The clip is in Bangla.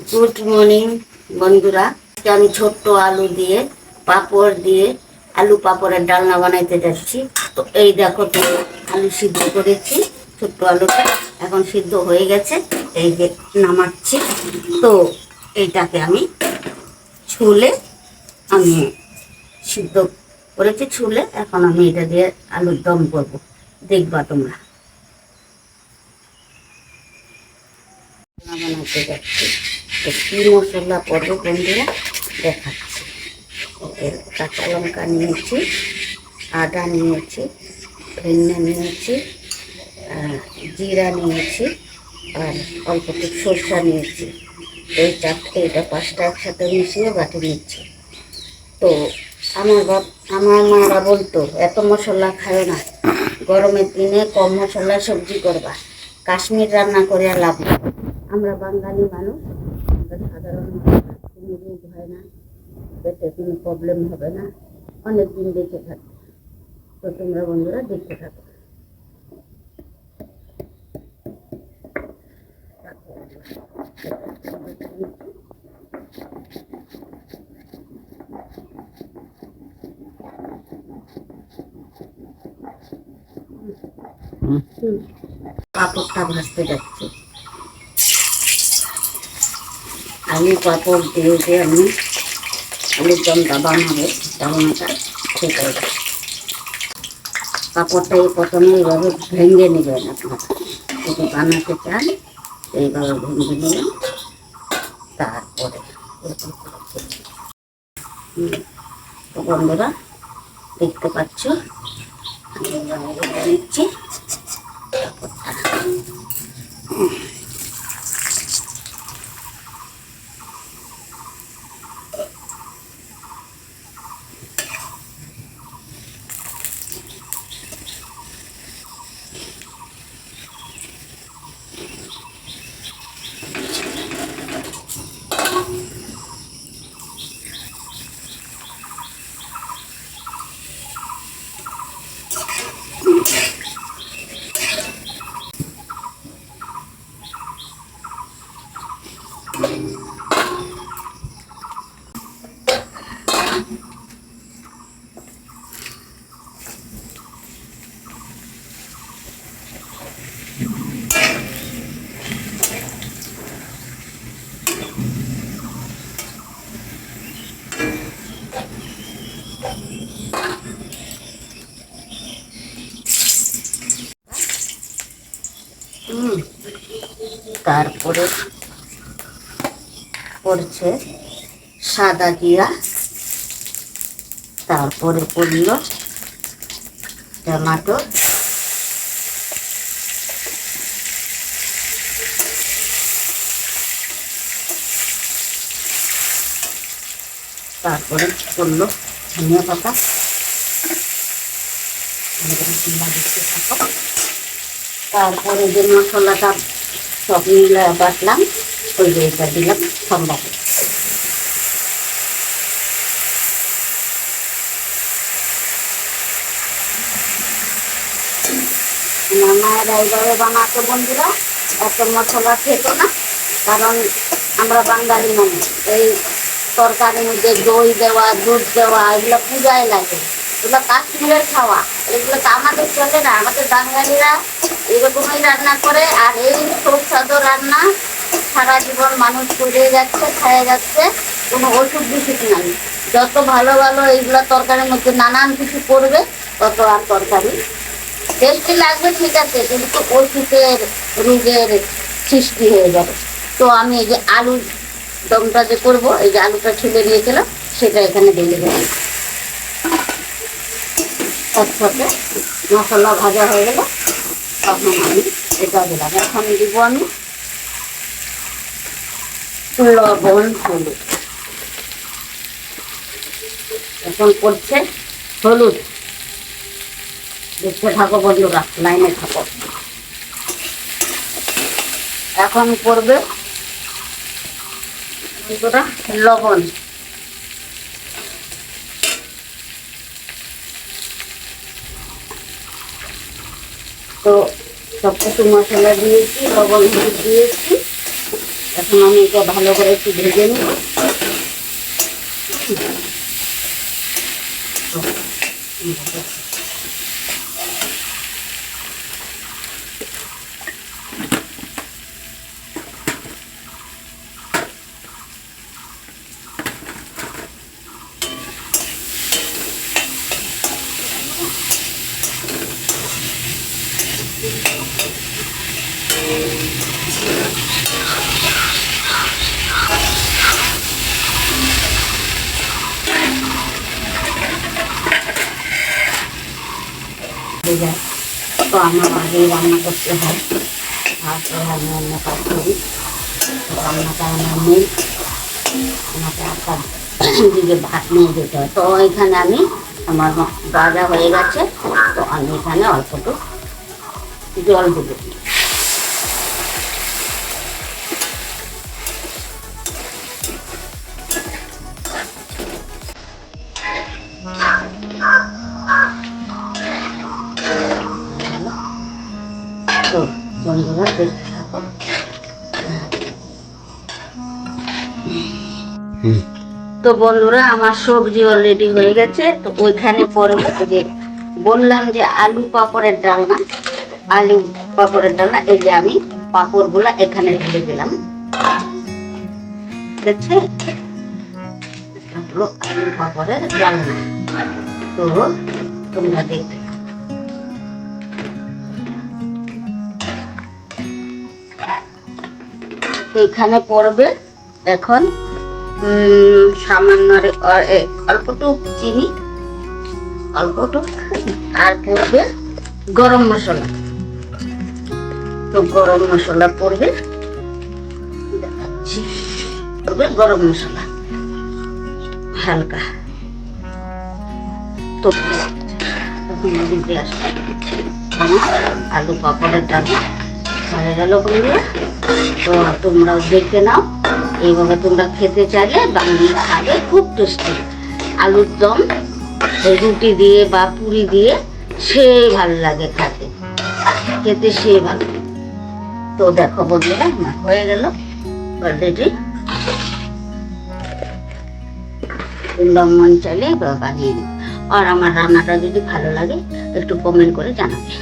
গুড মর্নিং, বন্ধুরা। আমি ছোট্ট আলু দিয়ে, পাঁপড় দিয়ে আলু পাঁপড়ের ডালনা বানাইতে যাচ্ছি। তো এই দেখো তো, আলু সিদ্ধ করেছি, ছোট্ট আলুটা এখন সিদ্ধ হয়ে গেছে। এই যে নামাচ্ছি। তো এইটাকে আমি ছুলে আমি সিদ্ধ করেছি, ছুলে এখন আমি এটা দিয়ে আলুর দম করব। দেখবা তোমরা। বানাতে যাচ্ছি। তো কী মশলা পড়বে বন্ধুরা দেখাচ্ছি কাঁচা লঙ্কা নিয়েছি, আদা নিয়েছি ধনিয়া নিয়েছি জিরা নিয়েছি, আর অল্প একটু সরষা নিয়েছি। এই চারটে, এটা পাঁচটা একসাথে মিশিয়ে বাটি নিচ্ছি। তো আমার বাপ, আমার মারা বলতো, এত মশলা খায় না। গরমের দিনে কম মশলা সবজি করবা। কাশ্মীর রান্না করে লাভ আমরা বাঙালি মানুষ আমরা সাধারণ মানুষ কোনো রোগ হয় না পেটে কোনো প্রবলেম হবে না। অনেক দিন বেঁচে থাকবে তো তোমরা বন্ধুরা দেখতে থাকো। পাঁপড়টা ভাজতে যাচ্ছি। আলু পাঁপড় দিয়ে আমি দমটা বানাবো ডালনাটা ঠিক হয়ে যাবে পাঁপড়টা এই প্রথমে এইভাবে ভেঙে নেবেন আপনারা। যদি বানাতে চান, এইভাবে ভেঙে নেবেন তারপরে তো বন্ধুরা, দেখতে পাচ্ছ? আমি নিচ্ছি পাঁপড়টা তারপরে পড়ছে সাদা জিরা তারপরে পড়ল টমাটো তারপরে পড়ল ধনিয়া পাতা। তারপরে যে মশলাটা সব মিলে বাটলাম, ওই এটা দিলাম আমার মায়েরা এইভাবে বানাতো বন্ধুরা, এত মশলা খেত না, কারণ আমরা বাঙালি মানুষ, এই তরকারির মধ্যে দই দেওয়া, দুধ দেওয়া, এগুলো পূজায় লাগে। এগুলো কাশ্মীরের খাওয়া, এগুলো তো আমাদের চলে না, আমাদের বাঙালিরা এরকমই রান্না করে, আর এই সুস্বাদু রান্না সারা জীবন মানুষ করে যাচ্ছে খেয়ে যাচ্ছে, কোনো ওষুধ বিষুধ নাই। যত ভালো ভালো এইগুলো তরকারির মধ্যে নানান কিছু করবে তত আর তরকারি টেস্টি লাগবে, ঠিক আছে, কিন্তু ওষুধের রোগের সৃষ্টি হয়ে যাবে। তো আমি এই যে আলুর দমটা যে করব, এই যে আলুটা ছুলে নিয়েছিলাম, সেটা এখানে দিয়ে দেবো একসাথে মশলা ভাজা হয়ে গেল। তখন আমি এখন দিব আমি লবণ হলুদ এখন হলুদ দেখতে থাকো বন্ধুরা লাইনে থাকো এখন বন্ধুরা লবণ তো সব কিছু মশলা দিয়েছি, লবণ হলুদ দিয়েছি। এখন আমি এটা ভালো করে একটু ভেজে নিই। হয়ে তো আমার রান্না করতে হয়। রান্নাটা নেই আমাকে দিকে ভাত নিয়ে যেতে হয়। তো এখানে আমি, আমার গাজা হয়ে গেছে। তো আমি এখানে অল্প একটু জল তো বন্ধুরা, আমার সবজি অলরেডি হয়ে গেছে। তো ওইখানে পরে বললাম যে আলু পাপড়ের ডালনা। আলু পাপড়ের ডালনা এই যে আমি পাপড়গুলা এখানে ঢেলে দিলাম। দেখছে আলু পাপড়ের তো তোমরা। তো এখানে পড়বে এখন সামান্য রে- অ- এ, অল্পটু চিনি অল্পটু আর পড়বে গরম মশলা। তো গরম মশলা পড়বে। পড়বে গরম মশলা। হালকা। তো আলু পাপড়ের ডাল। হয়ে গেল বন্ধুরা। তো তোমরাও দেখে নাও। এইভাবে তোমরা খেতে চাইলে বাঙালি খাবে। খুব টেস্টি। আলুর দম রুটি দিয়ে বা পুরি দিয়ে সে ভালো লাগে খেতে। খেতে সে ভালো তো দেখো, বন্ধুরা আমার হয়ে গেল বার্থডেটি তোমরা মন চাইলে বানিয়ে। আর আমার রান্নাটা যদি ভালো লাগে, একটু কমেন্ট করে জানাবে